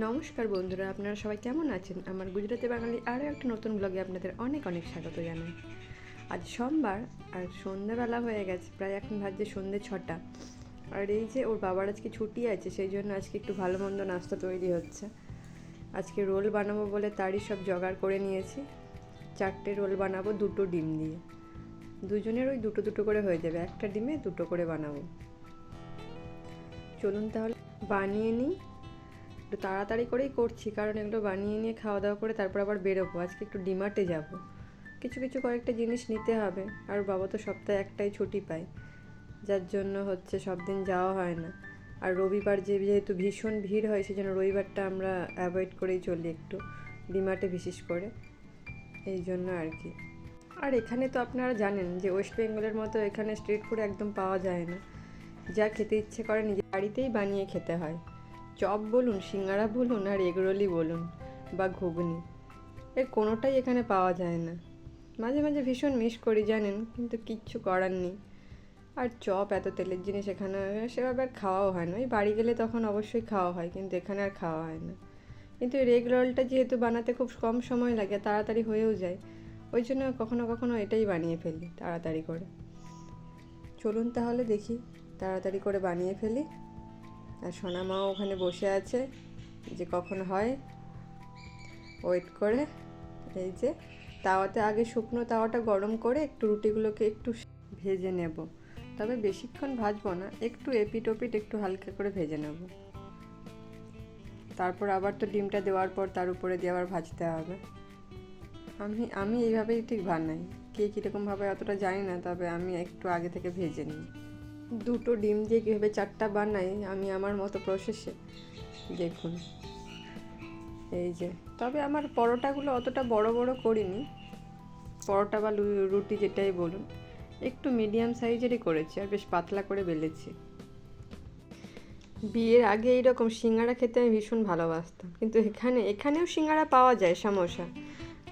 নমস্কার বন্ধুরা, আপনারা সবাই কেমন আছেন? আমার গুজরাটি বাঙালি আরও একটা নতুন ব্লগে আপনাদের অনেক অনেক স্বাগত জানাই। আজ সোমবার আর সন্ধ্যেবেলা হয়ে গেছে, প্রায় এখন ভাবছে সন্ধ্যে ছটা। আর এই যে ওর বাবার আজকে ছুটি আছে, সেই জন্য আজকে একটু ভালো মন্দ নাস্তা তৈরি হচ্ছে। আজকে রোল বানাবো বলে তারই সব জোগাড় করে নিয়েছি। চারটে রোল বানাবো, দুটো ডিম দিয়ে। দুজনের ওই দুটো দুটো করে হয়ে যাবে, একটা ডিমে দুটো করে বানাবো। চলুন তাহলে বানিয়ে নিই। একটু তাড়াতাড়ি করেই করছি, কারণ এগুলো বানিয়ে নিয়ে খাওয়া দাওয়া করে তারপর আবার বেরোবো। আজকে একটু ডিমার্টে যাব। কিছু কিছু কয়েকটা জিনিস নিতে হবে, আর বাবা তো সপ্তাহে একটাই ছুটি পায়। যার জন্য হচ্ছে সব দিন যাওয়া হয় না। আর রবিবার যে যেহেতু ভীষণ ভিড় হয়, সেজন্য রবিবারটা আমরা অ্যাভয়েড করেই চলি একটু, ডিমার্টে বিশেষ করে। এই জন্য আর কি। আর এখানে তো আপনারা জানেন যে ওয়েস্ট বেঙ্গলের মতো এখানে স্ট্রিট ফুড একদম পাওয়া যায় না। যা খেতে ইচ্ছে করে নিজের বাড়িতেই বানিয়ে খেতে হয়। চপ বলুন, সিঙ্গারা বলুন আর এগরোলই বলুন বা ঘুগনি এর কোনোটাই এখানে পাওয়া যায় না। মাঝে মাঝে ভীষণ মিস করি, জানেন, কিন্তু কিচ্ছু করার নেই। আর চপ এত তেলের জিনিস এখানে, সেভাবে আর খাওয়াও হয় না। ওই বাড়ি গেলে তখন অবশ্যই খাওয়া হয়, কিন্তু এখানে আর খাওয়া হয় না। কিন্তু এই এগ রোলটা যেহেতু বানাতে খুব কম সময় লাগে, তাড়াতাড়ি হয়েও যায়, ওই জন্য কখনো কখনো এটাই বানিয়ে ফেলি, তাড়াতাড়ি করে। চলুন তাহলে দেখি, তাড়াতাড়ি করে বানিয়ে ফেলি। আর সোনা মাও ওখানে বসে আছে যে কখন হয়। ওয়েট করে, এই যে তাওয়াতে আগে শুকনো তাওয়াটা গরম করে একটু রুটিগুলোকে একটু ভেজে নেব। তবে বেশিক্ষণ ভাজবো না, একটু এপিট ওপিট একটু হালকা করে ভেজে নেব। তারপর আবার তো ডিমটা দেওয়ার পর তার উপরে দিয়ে আবার ভাজতে হবে। আমি আমি এইভাবেই ঠিক বানাই। কে কীরকমভাবে অতটা জানি না, তবে আমি একটু আগে থেকে ভেজে নিই। দুটো ডিম দিয়ে কীভাবে চারটা বানাই আমি আমার মতো প্রসেসে দেখুন। এই যে, তবে আমার পরোটাগুলো অতটা বড় বড় করিনি। পরোটা বা রুটি যেটাই বলুন, একটু মিডিয়াম সাইজেরই করেছি আর বেশ পাতলা করে বেলেছি। বিয়ের আগে এইরকম সিঙ্গারা খেতে আমি ভীষণ ভালোবাসতাম। কিন্তু এখানে, এখানেও সিঙ্গারা পাওয়া যায় সমোসা।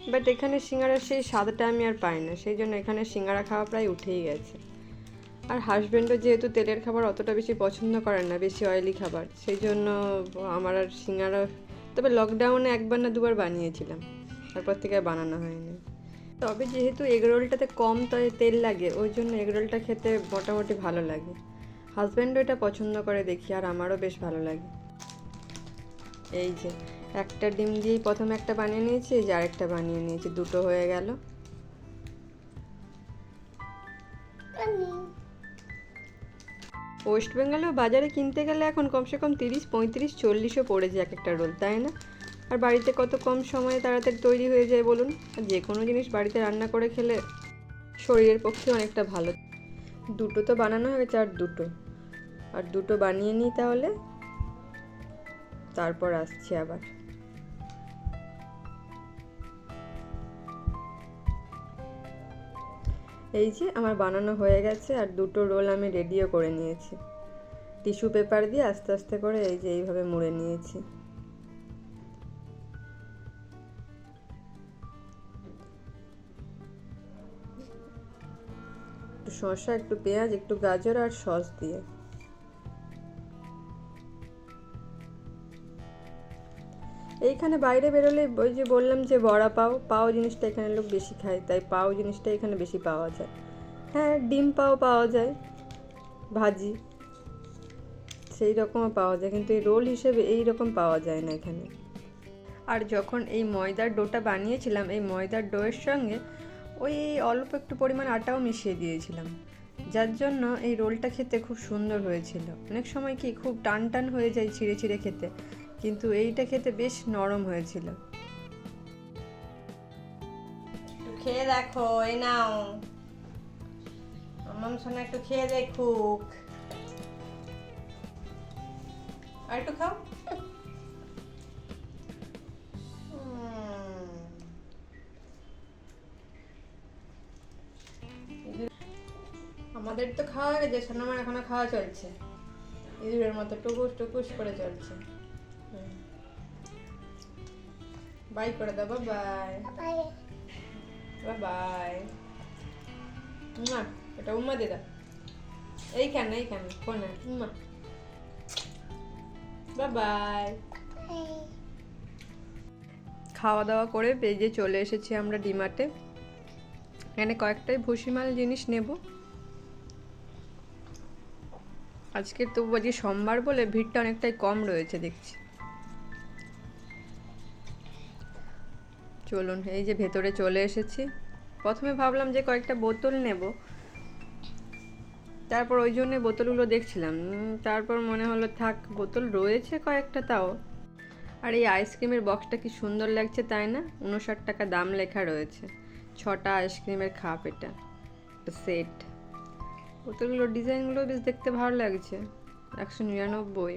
বাট এখানে সিঙ্গারার সেই স্বাদটা আমি আর পাই না। সেই জন্য এখানে সিঙ্গারা খাওয়া প্রায় উঠেই গেছে। আর হাজব্যান্ডও যেহেতু তেলের খাবার অতটা বেশি পছন্দ করেন না, বেশি অয়েলি খাবার সেই জন্য আমার আর সিঙ্গারা, তবে লকডাউনে একবার না দুবার বানিয়েছিলাম, তারপর থেকে আর বানানো হয়নি। তবে যেহেতু এগরোলটাতে কম তে- তেল লাগে, ওই জন্য এগরোলটা খেতে মোটামুটি ভালো লাগে। হাজব্যান্ডও এটা পছন্দ করে দেখি, আর আমারও বেশ ভালো লাগে। এই যে, একটা ডিম দিয়েই প্রথমে একটা বানিয়ে নিয়েছি যে আরেকটা বানিয়ে নিয়েছি, দুটো হয়ে গেল। ওয়েস্ট বেঙ্গলেও বাজারে কিনতে গেলে এখন কমসে কম তিরিশ, পঁয়ত্রিশ, চল্লিশও পড়েছে এক একটা রোল, তাই না? আর বাড়িতে কত কম সময়ে তাড়াতাড়ি তৈরি হয়ে যায় বলুন? আর যে কোনো জিনিস বাড়িতে রান্না করে খেলে শরীরের পক্ষে অনেকটা ভালো। দুটো তো বানানো গেছে আর দুটো। আর দুটো বানিয়ে নিই তাহলে? তারপর আসছি আবার। এই যে আমার বানানো হয়ে গেছে আর দুটো রোল আমি রেডিও করে নিয়েছি। টিস্যু পেপার দিয়ে আস্তে আস্তে করে এই যে এইভাবে মুড়ে নিয়েছি। একটু শসা, একটু পেঁয়াজ, একটু গাজর আর সস দিয়ে। এইখানে বাইরে বেরোলে ওই যে বললাম যে বড়া পাও পাও জিনিসটা এখানে লোক বেশি খায়, তাই পাও জিনিসটা এখানে বেশি পাওয়া যায়। হ্যাঁ ডিম পাও পাওয়া যায়, ভাজি, সেই রকমও পাওয়া যায়, কিন্তু এই রোল হিসেবে এই রকম পাওয়া যায় না এখানে। আর যখন এই ময়দার ডোটা বানিয়েছিলাম, এই ময়দার ডোয়ের সঙ্গে ওই অল্প একটু পরিমাণ আটাও মিশিয়ে দিয়েছিলাম। যার জন্য এই রোলটা খেতে খুব সুন্দর হয়েছিল। অনেক সময় কি খুব টান টান হয়ে যায় ছিঁড়ে ছিঁড়ে খেতে। কিন্তু এইটা খেতে বেশ নরম হয়েছিল। খেয়ে দেখো, এই নাও। আমার সোনা একটু খেয়ে দেখুক। আর একটু খাও। আমাদের তো খাওয়া হয়ে গেছে সোনামার এখনও খাওয়া চলছে। ইঁদুরের মতো টুকুস টুকুস করে চলছে। বাই করে দাও বাই বাই উমা এটা উম্মা দিদা এইখানে এইখানে কোনে উম্মা। বাই বাই খাওয়া দাওয়া করে বেজে চলে এসেছি আমরা ডিমার্টে। এখানে কয়েকটাই ভুসিমাল জিনিস নেব। আজকে তো আজকে সোমবার বলে ভিড়টা অনেকটাই কম রয়েছে দেখছি। চলুন, এই যে ভেতরে চলে এসেছি। প্রথমে ভাবলাম যে কয়েকটা বোতল নেব। তারপর ওই জন্য বোতলগুলো দেখছিলাম। তারপর মনে হলো, থাক, বোতল রয়েছে কয়েকটা তাও। আর এই আইসক্রিমের বক্সটা কি সুন্দর লাগছে তাই না? উনষাট টাকা দাম লেখা রয়েছে। ছটা আইসক্রিমের খাপ এটা সেট। বোতলগুলোর ডিজাইনগুলো বেশ দেখতে ভালো লাগছে। একশো নিরানব্বই,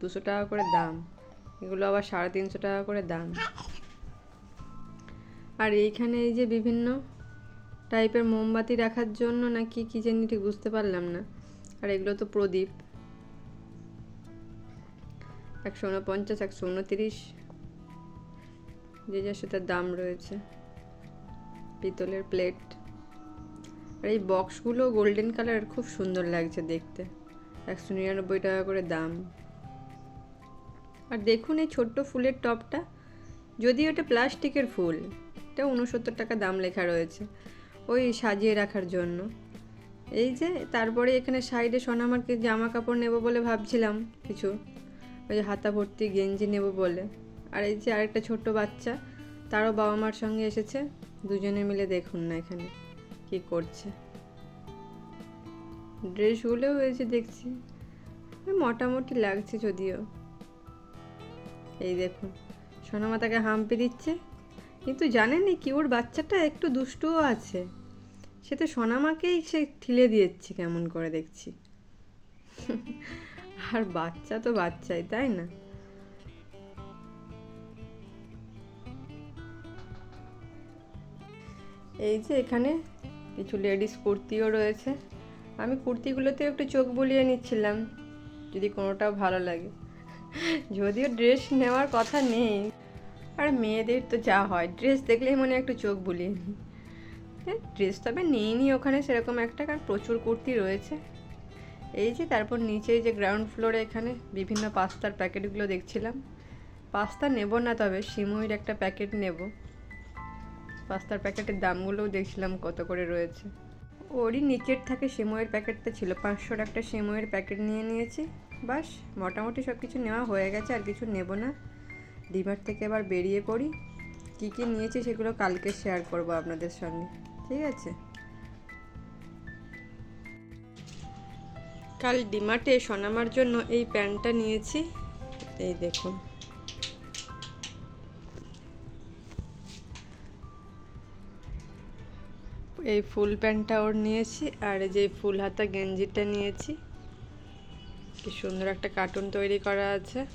দুশো টাকা করে দাম। এগুলো আবার সাড়ে তিনশো টাকা করে দাম। আর এইখানে এই যে বিভিন্ন টাইপের মোমবাতি রাখার জন্য নাকি কি জানি ঠিক বুঝতে পারলাম না। আর এগুলো তো প্রদীপ। একশো উনপঞ্চাশ, একশো উনতিরিশ। যে যার সাথে দাম রয়েছে। পিতলের প্লেট আর এই বক্সগুলো গোল্ডেন কালার খুব সুন্দর লাগছে দেখতে। একশো নিরানব্বই টাকা করে দাম। আর দেখুন এই ছোট্ট ফুলের টপটা। যদিও এটা প্লাস্টিকের ফুল। এটা উনসত্তর টাকা দাম লেখা রয়েছে। ওই সাজিয়ে রাখার জন্য। এই যে তারপরে এখানে সাইডে সোনামারকে জামা কাপড় নেব বলে ভাবছিলাম কিছু। ওই হাতা ভর্তি গেঞ্জি নেব বলে। আর এই যে আরেকটা ছোট্ট বাচ্চা, তারও বাবা মার সঙ্গে এসেছে। দুজনে মিলে দেখুন না এখানে কি করছে। ড্রেসগুলোও হয়েছে দেখছি। মোটামুটি লাগছে যদিও। এই দেখুন, সোনামা তাকে হাম্পি দিচ্ছে। কিন্তু জানেনি কি, ওর বাচ্চাটা একটু দুষ্টুও আছে। সে তো সোনামাকেই সে ঠিলে দিয়েছে কেমন করে দেখছি। আর বাচ্চা তো বাচ্চাই, তাই না? এই যে এখানে কিছু লেডিস কুর্তিও রয়েছে। আমি কুর্তিগুলোতে একটু চোখ বুলিয়ে নিচ্ছিলাম, যদি কোনোটাও ভালো লাগে। যদিও ড্রেস নেওয়ার কথা নেই। আর মেয়েদের তো যা হয় ড্রেস দেখলেই মনে একটু চোখ বুলিয়ে নিই ড্রেস তবে নিইনি ওখানে সেরকম একটা, কারণ প্রচুর কুর্তি রয়েছে। এই যে তারপর নিচে যে গ্রাউন্ড ফ্লোরে এখানে বিভিন্ন পাস্তার প্যাকেটগুলো দেখছিলাম। পাস্তা নেব না তবে, সিমুইর একটা প্যাকেট নেব। পাস্তার প্যাকেটের দামগুলোও দেখছিলাম কত করে রয়েছে। ওরই নিচের থাকে সিমুইয়ের প্যাকেটটা ছিল, পাঁচশোর একটা সিমুইয়ের প্যাকেট নিয়ে নিয়েছি। বাস, মোটামুটি সব কিছু নেওয়া হয়ে গেছে, আর কিছু নেব না। ডিমার্ট থেকে এবার বেরিয়ে পড়ি। কী কী নিয়েছি সেগুলো কালকে শেয়ার করব আপনাদের সঙ্গে। ঠিক আছে? কাল ডিমার্টে সোনামার জন্য এই প্যান্টটা নিয়েছি। এই দেখুন। এই ফুল প্যান্টটা ওর নিয়েছি আর যে ফুল হাতা গেঞ্জিটা নিয়েছি। কি সুন্দর একটা কার্টুন তৈরি করা আছে।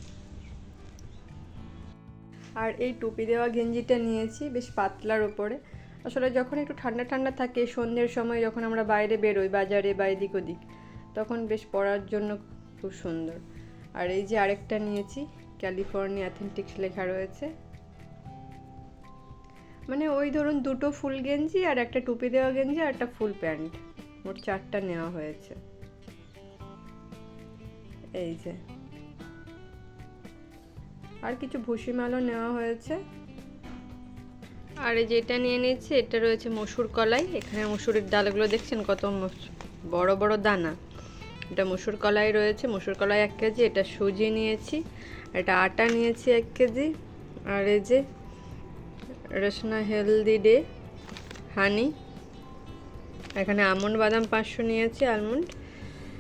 আর এই টুপি দেওয়া গেঞ্জিটা নিয়েছি বেশ পাতলার ওপরে। আসলে যখন একটু ঠান্ডা ঠান্ডা থাকে, সন্ধ্যের সময় যখন আমরা বাইরে বেরোই, বাজারে বা এদিক ওদিক, তখন বেশ পরার জন্য খুব সুন্দর। আর এই যে আরেকটা নিয়েছি, ক্যালিফোর্নিয়া অ্যাথেন্টিক্স লেখা রয়েছে। মানে ওই ধরুন দুটো ফুল গেঞ্জি আর একটা টুপি দেওয়া গেঞ্জি আর একটা ফুল প্যান্ট। মোট চারটা নেওয়া হয়েছে। এই যে। আর কিছু ভুসিমালও নেওয়া হয়েছে। আর যেটা নিয়ে নিয়েছি, এটা রয়েছে মসুর কলাই। এখানে মসুরের ডালগুলো দেখছেন কত বড় বড় দানা। এটা মসুর কলাই রয়েছে। মসুর কলাই এক কেজি, এটা সুজি নিয়েছি। এটা আটা নিয়েছি এক কেজি। আর এই যে রসনা হেলদি ডে, হানি। এখানে আমন্ড, বাদাম পাঁচশো নিয়েছি আলমন্ড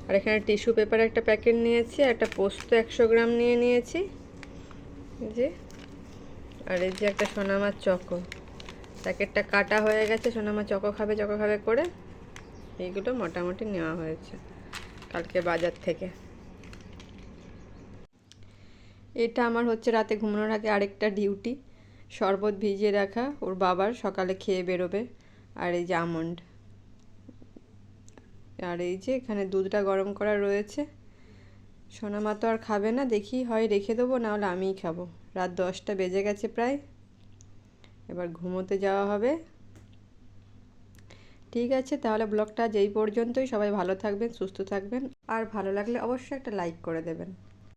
আর এখানে টিস্যু পেপার একটা প্যাকেট নিয়েছি। একটা পোস্ত একশো গ্রাম নিয়ে নিয়েছি। যে আর এই যে একটা সোনামার চকো, প্যাকেটটা কাটা হয়ে গেছে, সোনামা চকো খাবে চকো খাবে করে এইগুলো মোটামুটি নেওয়া হয়েছে কালকে বাজার থেকে। এটা আমার হচ্ছে রাতে ঘুমানোর আগে আরেকটা ডিউটি, শরবত ভিজিয়ে রাখা, ওর বাবার সকালে খেয়ে বেরোবে, আর এই যে আমন্ড। আর এই যে এখানে দুধটা গরম করা রয়েছে। সোনামা তো আর খাবে না, দেখি হয় রেখে দেবো, নাহলে আমিই খাব। রাত দশটা বেজে গেছে প্রায়। এবার ঘুমোতে যাওয়া হবে। ঠিক আছে, তাহলে ব্লগটা যেই পর্যন্তই। সবাই ভালো থাকবেন, সুস্থ থাকবেন। আর ভালো লাগলে অবশ্যই একটা লাইক করে দেবেন।